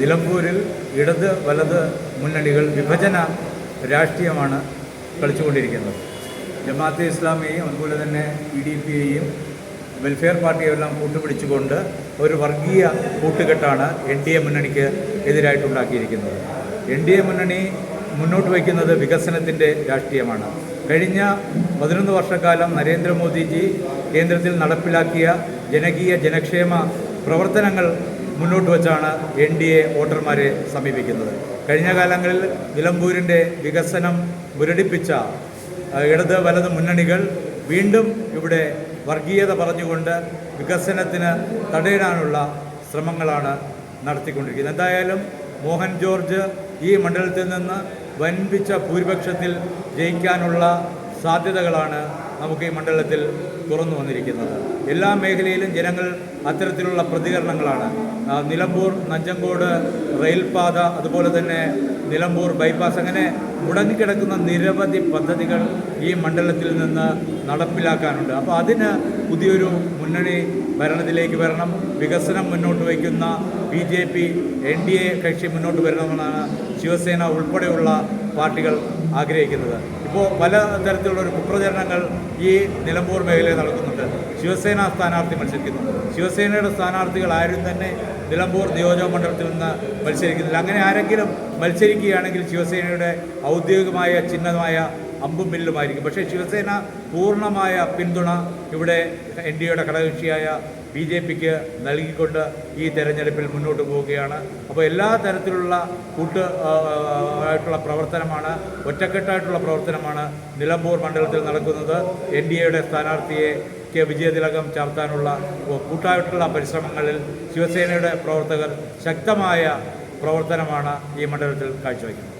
നിലമ്പൂരിൽ ഇടത് വലത് മുന്നണികൾ വിഭജന രാഷ്ട്രീയമാണ് കളിച്ചുകൊണ്ടിരിക്കുന്നത്. ജമാഅത്തെ ഇസ്ലാമിയെയും അതുപോലെ തന്നെ ഇ ഡി പിയെയും വെൽഫെയർ പാർട്ടിയെല്ലാം കൂട്ടുപിടിച്ചുകൊണ്ട് ഒരു വർഗീയ കൂട്ടുകെട്ടാണ് എൻ ഡി എ മുന്നണിക്ക് എതിരായിട്ടുണ്ടാക്കിയിരിക്കുന്നത്. എൻ ഡി എ മുന്നണി മുന്നോട്ട് വയ്ക്കുന്നത് വികസനത്തിന്റെ രാഷ്ട്രീയമാണ്. കഴിഞ്ഞ പതിനൊന്ന് വർഷക്കാലം നരേന്ദ്രമോദിജി കേന്ദ്രത്തിൽ നടപ്പിലാക്കിയ ജനകീയ ജനക്ഷേമ പ്രവർത്തനങ്ങൾ മുന്നോട്ട് വച്ചാണ് എൻ ഡി എ വോട്ടർമാരെ സമീപിക്കുന്നത്. കഴിഞ്ഞ കാലങ്ങളിൽ നിലമ്പൂരിന്റെ വികസനം മുരടിപ്പിച്ച ഇടത് വലത് മുന്നണികൾ വീണ്ടും ഇവിടെ വർഗീയത പറഞ്ഞുകൊണ്ട് വികസനത്തിന് തടയിടാനുള്ള ശ്രമങ്ങളാണ് നടത്തിക്കൊണ്ടിരിക്കുന്നത്. എന്തായാലും മോഹൻ ജോർജ് ഈ മണ്ഡലത്തിൽ നിന്ന് വൻപിച്ച ഭൂരിപക്ഷത്തിൽ ജയിക്കാനുള്ള സാധ്യതകളാണ് നമുക്ക് ഈ മണ്ഡലത്തിൽ തുറന്നു വന്നിരിക്കുന്നത്. എല്ലാ മേഖലയിലും ജനങ്ങൾ അത്തരത്തിലുള്ള പ്രതികരണങ്ങളാണ്. നിലമ്പൂർ നഞ്ചങ്കോട് റെയിൽപാത അതുപോലെ തന്നെ നിലമ്പൂർ ബൈപ്പാസ് അങ്ങനെ മുടങ്ങിക്കിടക്കുന്ന നിരവധി പദ്ധതികൾ ഈ മണ്ഡലത്തിൽ നിന്ന് നടപ്പിലാക്കാനുണ്ട്. അപ്പോൾ അതിന് പുതിയൊരു മുന്നണി ഭരണത്തിലേക്ക് വരണം. വികസനം മുന്നോട്ട് വയ്ക്കുന്ന B J P N D A കക്ഷി മുന്നോട്ട് വരണമെന്നാണ് ശിവസേന ഉൾപ്പെടെയുള്ള പാർട്ടികൾ ആഗ്രഹിക്കുന്നത്. ഇപ്പോൾ പല തരത്തിലുള്ള ഒരു കുപ്രചരണങ്ങൾ ഈ നിലമ്പൂർ മേഖലയിൽ നടക്കുന്നുണ്ട്. ശിവസേന സ്ഥാനാർത്ഥി മത്സരിക്കുന്നു. ശിവസേനയുടെ സ്ഥാനാർത്ഥികൾ ആരും തന്നെ നിലമ്പൂർ നിയോജക മണ്ഡലത്തിൽ നിന്ന് മത്സരിക്കുന്നില്ല. അങ്ങനെ ആരെങ്കിലും മത്സരിക്കുകയാണെങ്കിൽ ശിവസേനയുടെ ഔദ്യോഗികമായ ചിഹ്നമായ അമ്പും മില്ലുമായിരിക്കും. പക്ഷേ ശിവസേന പൂർണമായ പിന്തുണ ഇവിടെ എൻ ഡി എയുടെ ഘടകകക്ഷിയായ ബി ജെ പിക്ക് നൽകിക്കൊണ്ട് ഈ തെരഞ്ഞെടുപ്പിൽ മുന്നോട്ട് പോവുകയാണ്. അപ്പോൾ എല്ലാ തരത്തിലുള്ള കൂട്ട് ആയിട്ടുള്ള പ്രവർത്തനമാണ് ഒറ്റക്കെട്ടായിട്ടുള്ള പ്രവർത്തനമാണ് നിലമ്പൂർ മണ്ഡലത്തിൽ നടക്കുന്നത്. എൻ ഡി എയുടെ സ്ഥാനാർത്ഥിയെ ക്ക് വിജയതിലകം ചാർത്താനുള്ള കൂട്ടായിട്ടുള്ള പരിശ്രമങ്ങളിൽ ശിവസേനയുടെ പ്രവർത്തകർ ശക്തമായ പ്രവർത്തനമാണ് ഈ മണ്ഡലത്തിൽ കാഴ്ചവെക്കുന്നത്.